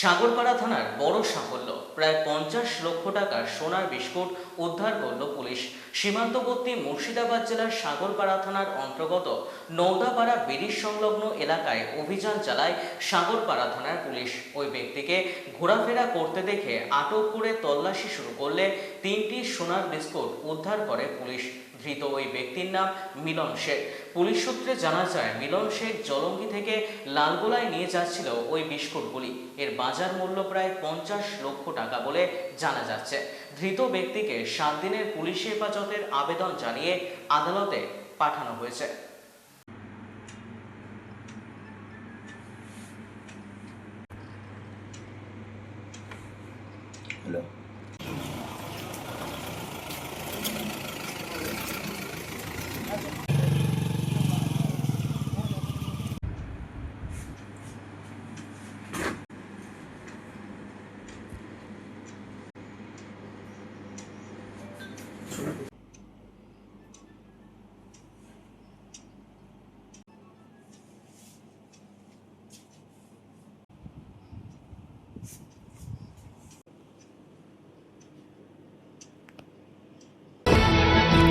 সাগরপাড়া থানার বড় সাফল্য। প্রায় পঞ্চাশ লক্ষ টাকার সোনার বিস্কুট উদ্ধার করল পুলিশ। সীমান্তবর্তী মুর্শিদাবাদ জেলার সাগরপাড়া থানার অন্তর্গত নৌদাপাড়া ব্রিজ সংলগ্ন এলাকায় অভিযান চালায় সাগরপাড়া থানার পুলিশ। ওই ব্যক্তিকে ঘোরাফেরা করতে দেখে আটক করে তল্লাশি শুরু করলে তিনটি সোনার বিস্কুট উদ্ধার করে পুলিশ। ধৃত ওই ব্যক্তির নাম মিলন শেখ। পুলিশ সূত্রে জানা যায়, মিলন শেখ জলঙ্গি থেকে লালগোলায় নিয়ে যাচ্ছিল ওই বিস্কুটগুলি। এর বাজার মূল্য প্রায় পঞ্চাশ লক্ষ টাকা বলে জানা যাচ্ছে। ধৃত ব্যক্তিকে সাত দিনের পুলিশ হেফাজতের আবেদন জানিয়ে আদালতে পাঠানো হয়েছে। Hello.